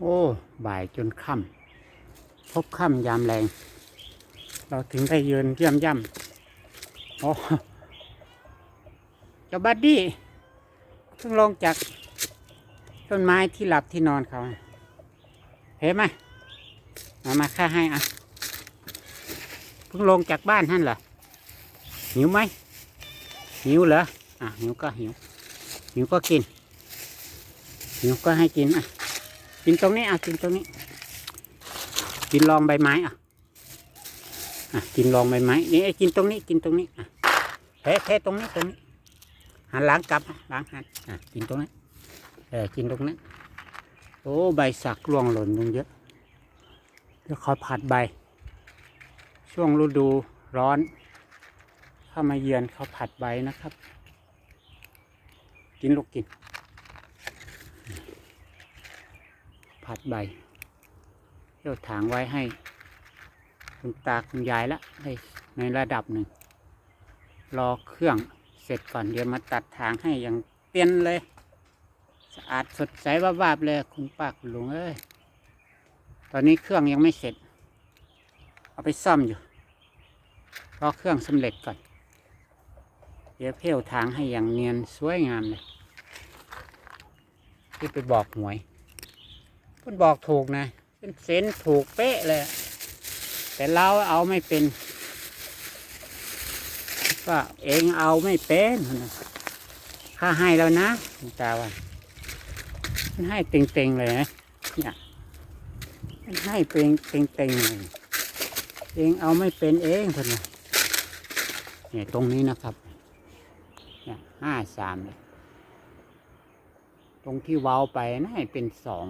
โอ้บ่ายจนค่ำพบค่ำยามแรง เราถึงได้ยืนเยี่ยมย่ำโอ้เจ้าบัดดี้เพิ่งลงจากต้นไม้ที่หลับที่นอนเขาเห็นไหมมามาค่าให้อะเพิ่งลงจากบ้านท่านเหรอหิวไหมหิวเหรออะหิวก็หิวหิวก็กินหิวก็ให้กินอะ กินตรงนี้อะกินตรงนี้ กินรองใบไม้อะอะกินรองใบไม้นี่ไอ้กินตรงนี้กินตรงนี้อะเทเทตรงนี้ตรงนี้หันหล้างกลับล้างหันอะกินตรงนั้เออกินตรงนั้โอ้ใบสักร่วงหล่นลงเยอะเดี๋ยวเขาผัดใบ ช่วงฤดูร้อน เข้ามาเยือนเขาผัดใบนะครับ กินลูกกิน ผัดใบเที่ยวถางไว้ให้ คุณตาคุณยายละให้ในระดับหนึ่ง รอเครื่องเสร็จก่อนเดี๋ยวมาตัดถางให้อย่างเตียนเลย สะอาดสดใสวาบๆเลยคุณป้าคุณลุงเอ้ยตอนนี้เครื่องยังไม่เสร็จ เอาไปซ่อมอยู่ รอเครื่องสำเร็จก่อน เดี๋ยวเพี้ยวทางให้อย่างเนียนสวยงามเลยที่ไปบอกหวย เพิ่นบอกถูกนะเป็นเซนถูกเป๊ะเลย แต่เราเอาไม่เป็นก็เองเอาไม่เป็นข้าให้แล้วนะตาว่ามันให้เต็งๆเลยนะเนี่ยมันให้เป็นเต็งๆเลยเองเอาไม่เป็นเองคนนะเนี่ยตรงนี้นะครับเนี่ยห้าสามตรงที่เว้าไปน่าเป็นสอง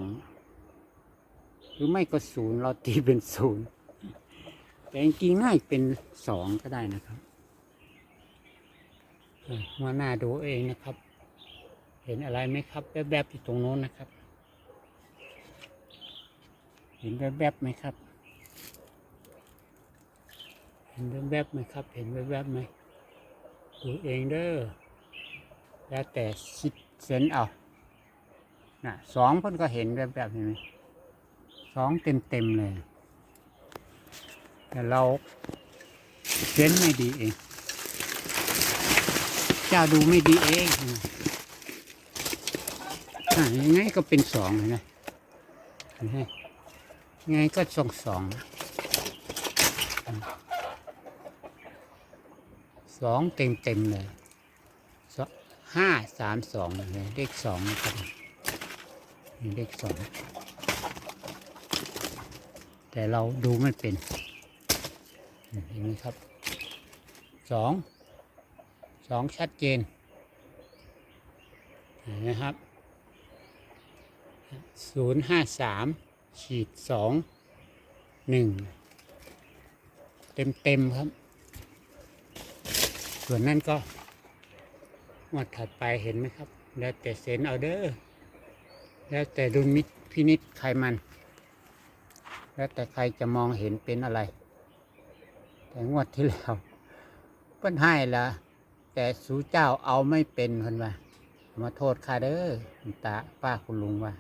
หรือไม่ก็ศูนย์เราตีเป็นศูนย์แต่จริงๆน่าจะเป็นสองก็ได้นะครับมาหน้าดูเองนะครับ เห็นอะไรไหมครับแวบๆอยู่ตรงโน้นนะครับ เห็นแวบๆไหมครับ เห็นแวบๆไหมครับ เห็นแวบๆไหมดูเองเด้อแล้วแต่สิบเซนเอาน่ะสองเพิ่นก็เห็นแบบแบบเห็นไหม สองเต็มเต็มเลย แต่เราเซนไม่ดีเอง เจ้าดูไม่ดีเองอะยังไงก็เป็นสองเลยนะเห็นไหมยังไงก็สองสองสองเต็มเต็มเลยห้าสามสองเลยเลขสองนะครับนี่เลขสอง แต่เราดูไม่เป็นเห็นไหมครับสองสองชัดเจนเห็นไหมครับศูนย์ห้าสามขีดสองหนึ่งเต็มเต็มครับ ส่วนนั้นก็งวดถัดไปเห็นไหมครับ แล้วแต่เซนเอาเด้อแล้วแต่ดุลมิตพินิษใครมัน แล้วแต่ใครจะมองเห็นเป็นอะไร แต่งวดที่แล้วเพิ่นให้ละแต่สูเจ้าเอาไม่เป็นคนว่ามาโทษข้าเด้อตาป้าคุณลุงว่า